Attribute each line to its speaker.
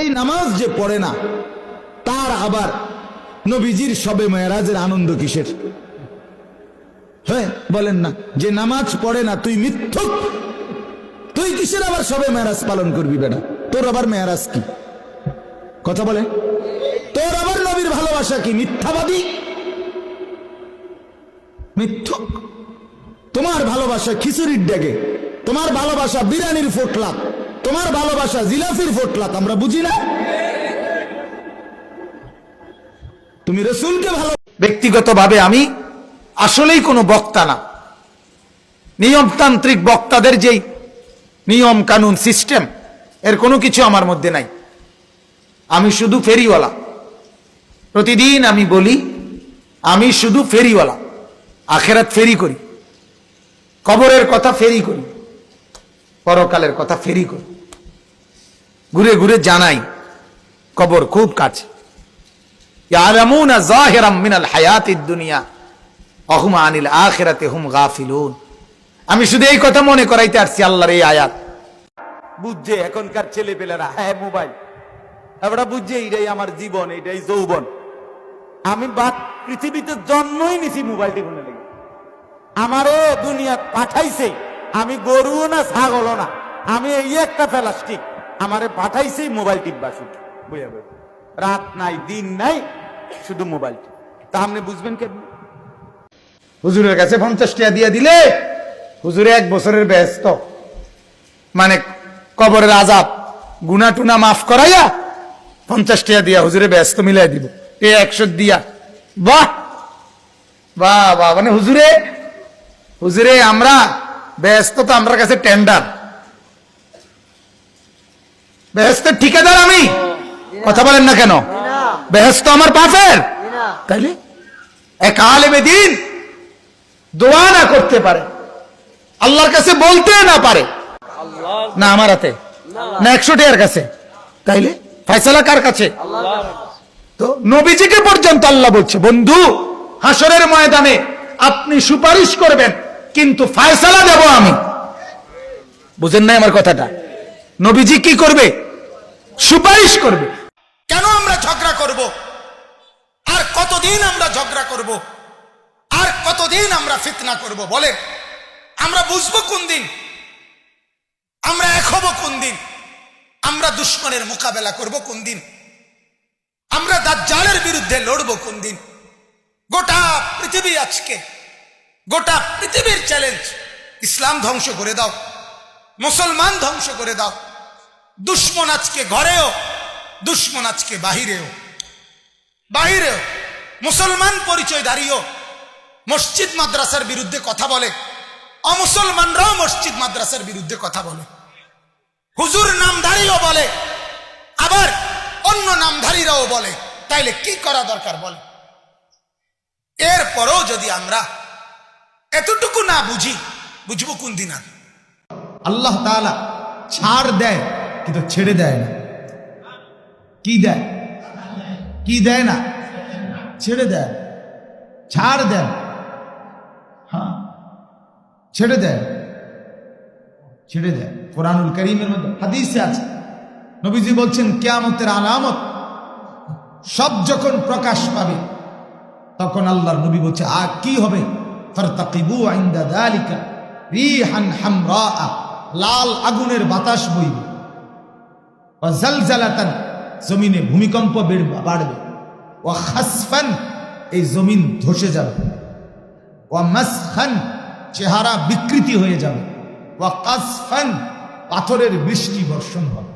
Speaker 1: এই নামাজ যে পড়ে না, তার আবার নবীজির সবে মেয়েরাজের আনন্দ কিসের? হ্যাঁ বলেন না, যে নামাজ পড়ে না, তুই মিথ্যুক। তুই কিসের আবার সবে মেয়ারাজ পালন করবি বেটা? তোর আবার মেয়ারাজ কি? কথা বলে। তোর আবার নবীর ভালোবাসা কি? মিথ্যাবাদী? মিথ্যুক। তোমার ভালোবাসা খিচুড়ির ডেগে তোমার ভালোবাসা বিরিয়ানির ফোটলাত তোমার ভালোবাসা জিলাফির ফোটলাত, আমরা বুঝি না? তুমি রসুলকে ভালো
Speaker 2: ব্যক্তিগতভাবে আমি আসলেই কোনো বক্তা না। নিয়মতান্ত্রিক বক্তাদের যেই নিয়ম কানুন সিস্টেম, এর কোনো কিছু আমার মধ্যে নাই। আমি শুধু ফেরিওয়ালা। প্রতিদিন আমি বলি, আমি শুধু ফেরিওয়ালা। আখেরাত ফেরি করি। কবরের কথা ফেরি করি। পরকালের কথা ফেরি করি। ঘুরে ঘুরে জানাই। কবর খুব কাছে। আমি শুধু এই কথা মনে করাইতে আসছি আল্লাহর এই আয়াত।
Speaker 3: বুঝছে এখনকার ছেলে পেলেরা হ্যাঁ মোবাইল। আমরা বুঝছে এটাই আমার জীবন এটাই যৌবন। আমি বাদ পৃথিবীতে জন্মই নিছি মোবাইল টিপনে লেগে। আমারও দুনিয়া পাঠাইছে। আমি গরুও না, ছাগলও না। আমি এই একটা প্লাস্টিক। আমারে পাঠাইছে মোবাইল টিপবা শুধু বুঝা বুঝা। রাত নাই, দিন নাই, শুধু মোবাইল তা আপনি বুঝবেন কেন
Speaker 2: হুজুরের কাছে পঞ্চাশ টাকা দিয়ে দিলে হুজুরে এক বছরের ব্যস্ত। মানে কবরের আজাব গুনা টুনা মাফ করাইয়া পঞ্চাশ টাকা দিয়া হুজুরে ব্যস্ত মিলাই দিব। এ একশো দিয়া। বাহ! বাহ বাহ মানে হুজুরে হুজুরে, আমরা ব্যস্ত তো আমরা কাছে টেন্ডার বেহেস্তের ঠিকাদার আমি। কথা বলেন না কেন? বেহেস্ত আমার বাপের। তাইলে? এক আলেমে দিন দোয়া না করতে পারে। আল্লাহর কাছে বলতে না পারে। না আমার হাতে। না একশো টিয়ার কাছে। তাইলে? ফয়সালা কার কাছে? তো নবীজিকে পর্যন্ত আল্লাহ বলছে, বন্ধু হাসরের ময়দানে আপনি সুপারিশ করবেন, কিন্তু ফায়সালা দেব আমি। বুঝেন না আমার কথাটা? নবীজি কি করবে? সুপারিশ করবে। কেন আমরা ঝগড়া করব? আর কতদিন আমরা ঝগড়া করব? আর কতদিন আমরা ফিতনা করব? বলেন। আমরা বুঝব কোন দিন? আমরা এক হব কোন দিন? আমরা দুশ্মনের মোকাবেলা করব কোন দিন? আমরা দাজ্জালের বিরুদ্ধে লড়ব কোন দিন? গোটা পৃথিবী আজকে, গোটা পৃথিবীর চ্যালেঞ্জ ইসলাম ধ্বংস করে দাও, মুসলমান ধ্বংস করে দাও। দুশ্মন আজকে ঘরেও, দুশ্মন আজকে বাহিরেও। বাহিরেও, মুসলমান পরিচয় দাঁড়িয়েও মসজিদ মাদ্রাসার বিরুদ্ধে কথা বলে, অমুসলমানরাও মসজিদ মাদ্রাসার বিরুদ্ধে কথা বলে। হুজুর নামধারীও বলে, আবার অন্য নামধারীরাও বলে। তাইলে কি করা দরকার বলে? এরপরও যদি আমরা এতটুকু না বুঝি, বুঝব কোন দিন আর?
Speaker 1: আল্লাহ ছাড় দেয় কিন্তু ছেড়ে দেয় না? কি দেয়? কি দেয় না? ছেড়ে দেয়। ছাড় দেয় হ্যাঁ। ছেড়ে দেয়। ছেড়ে দেয়। কোরআনুল করিমের মধ্যে হাদিসে আছে। নবীজি বলছেন, কেয়ামতের আলামত সব যখন প্রকাশ পাবে, তখন আল্লাহর নবী বলছে, আর কি হবে? লাল আগুনের বাতাস বইবে। ওয়া জালজালাতান জমিনে ভূমিকম্প বাড়বে। ও খাসফান এই জমিন ধসে যাবে। ও মাসখান চেহারা বিকৃতি হয়ে যাবে। ও কাসফান পাথরের বৃষ্টি বর্ষণ হবে।